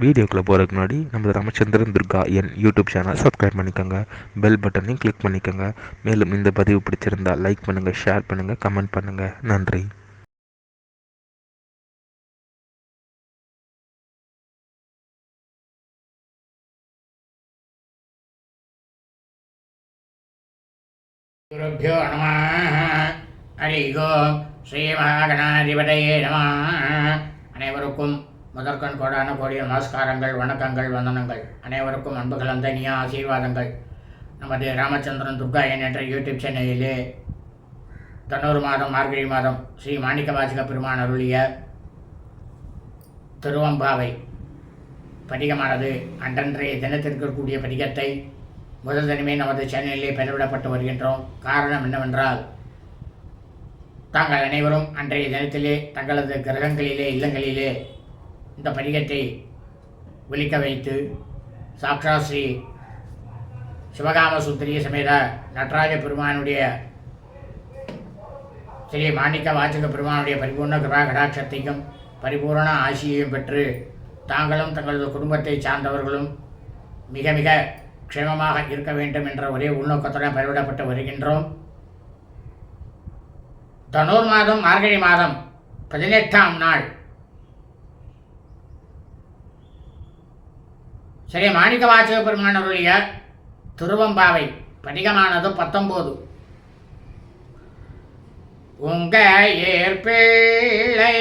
வீடியோக்குள்ளே போகிறதுக்கு முன்னாடி நம்ம ராமச்சந்திரன் துர்கா என் யூடியூப் சேனல் சப்ஸ்கிரைப் பண்ணிக்கோங்க. பெல் பட்டனையும் கிளிக் பண்ணிக்கோங்க. மேலும் இந்த பதிவு பிடிச்சிருந்தா லைக் பண்ணுங்கள் ஷேர் பண்ணுங்கள் கமெண்ட் பண்ணுங்கள் நன்றி. குருभ्यो நம ஹரி ஓம் ஸ்ரீ மகாகணாதிபதையே நம. அனைவருக்கும் முதற்கண் கோடான கோடிய நமஸ்காரங்கள் வணக்கங்கள் வந்தனங்கள். அனைவருக்கும் அன்பு கலந்த இனிய ஆசீர்வாதங்கள். நமது ராமச்சந்திரன் துர்கா என் என்ற யூடியூப் சேனலிலே தொண்ணூறு மாதம் மார்கழி மாதம் ஸ்ரீ மாணிக்க வாசிக பெருமான் அருளிய திருவம்பாவை பதிகமானது அன்றன்றைய தினத்திற்கு கூடிய பதிகத்தை முதல் தினமே நமது சேனலிலே பெறவிடப்பட்டு வருகின்றோம். காரணம் என்னவென்றால் தாங்கள் அனைவரும் அன்றைய தினத்திலே தங்களது கிரகங்களிலே இல்லங்களிலே இந்த பதிகத்தை ஒலிக்க வைத்து சாக்ஷா ஸ்ரீ சிவகாம சுந்தரிய சமேத நடராஜ பெருமானுடைய ஸ்ரீ மாணிக்க வாச்சக பெருமானுடைய பரிபூர்ண கிருபா கடாட்சத்தையும் பரிபூரண ஆசியையும் பெற்று தாங்களும் தங்களது குடும்பத்தை சார்ந்தவர்களும் மிக மிக க்ஷேமமாக இருக்க வேண்டும் என்ற ஒரே உள்நோக்கத்துடன் பயிரிடப்பட்டு வருகின்றோம். தனூர் மாதம் மார்கழி மாதம் பதினெட்டாம் நாள் ஸ்ரீ மாணிக்க வாசக பெருமானருடைய திருவம்பாவை பதிகமானது பத்தொம்போது. உங்க ஏற்பிள்ளை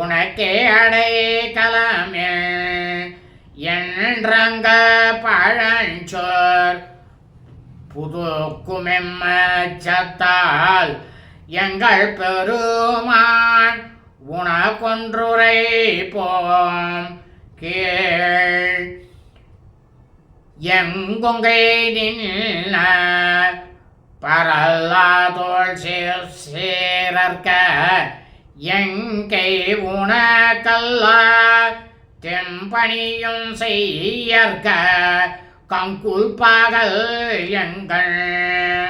உனக்கே அடை கலமே என்றங்க பழஞ்சோர். புதுக்குமெம்மச்சத்தால் எங்கள் பெருமான் உனக்கொன்றுரை போம். கீழ் எங்குங்கை நின்ன பரல்லாதோள் சேர் சேரற்க. எங்கை உணக்கல்லா தெம்பணியும் செய்யற்க. கங்குல் பகல் எங்கள்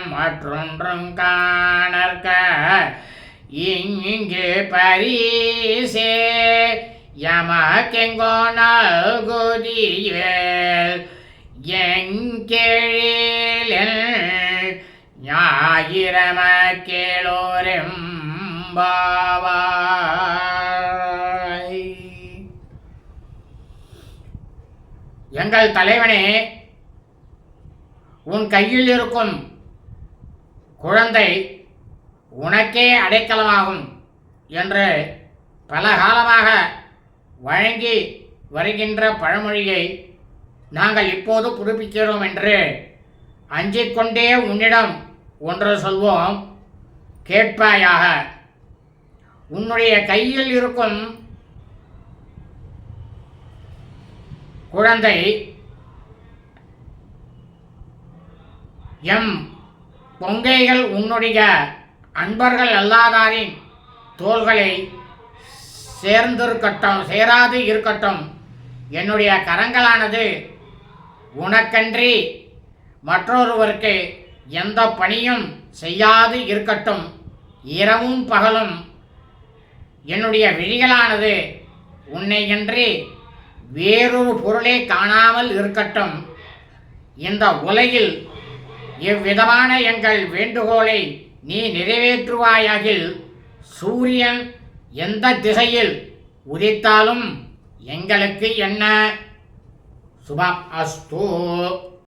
மற்றொன்றும் காணற்க. இங்கு பரிசே எமக்கெங்கோ நல்குதியேல் எங்கெழில் ஞாயிரம பாவாய் எங்கள் தலைவனே உன் கையில் இருக்கும் குழந்தை உனக்கே அடைக்கலமாகும் என்று பல காலமாக வழங்கி வருகின்ற பழமொழியை நாங்கள் இப்போது புதுப்பிக்கிறோம் என்று அஞ்சிக் கொண்டே உன்னிடம் ஒன்று சொல்வோம். கேட்பாயாக. உன்னுடைய கையில் இருக்கும் குழந்தை எம். பொங்கைகள் உன்னுடைய அன்பர்கள் அல்லாதாரின் தோள்களை சேர்ந்திருக்கட்டும் சேராது இருக்கட்டும். என்னுடைய கரங்களானது உனக்கன்றி மற்றொருவருக்கு எந்த பணியும் செய்யாது இருக்கட்டும். இரவும் பகலும் என்னுடைய விழிகளானது உன்னையின்றி வேறொரு பொருளை காணாமல் இருக்கட்டும். இந்த உலகில் இவ்விதமான எங்கள் வேண்டுகோளை நீ நிறைவேற்றுவாயாகில் சூரியன் எந்த திசையில் உதித்தாலும் எங்களுக்கு என்ன? சுபம் அஸ்தூ.